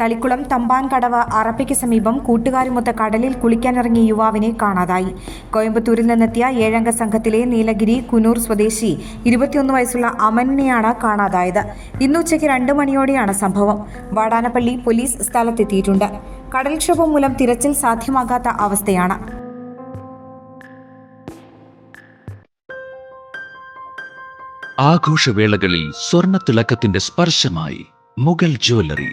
തളിക്കുളം തമ്പാൻകടവ് അറപ്പയ്ക്ക് സമീപം കൂട്ടുകാരുമൊത്ത് കടലിൽ കുളിക്കാനിറങ്ങിയ യുവാവിനെ കാണാതായി. കോയമ്പത്തൂരിൽ നിന്നെത്തിയ ഏഴംഗ സംഘത്തിലെ നീലഗിരി കുനൂർ സ്വദേശി ഇരുപത്തിയൊന്ന് വയസ്സുള്ള അമനിനെയാണ് കാണാതായത്. ഇന്ന് ഉച്ചയ്ക്ക് രണ്ട് മണിയോടെയാണ് സംഭവം. വാടാനപ്പള്ളി പോലീസ് സ്ഥലത്തെത്തിയിട്ടുണ്ട്. കടൽക്ഷോഭം മൂലം തിരച്ചിൽ സാധ്യമാകാത്ത അവസ്ഥയാണ്. ആഘോഷവേളകളിൽ സ്വർണത്തിളക്കത്തിന്റെ സ്പർശമായി മുഗൾ ജ്വല്ലറി.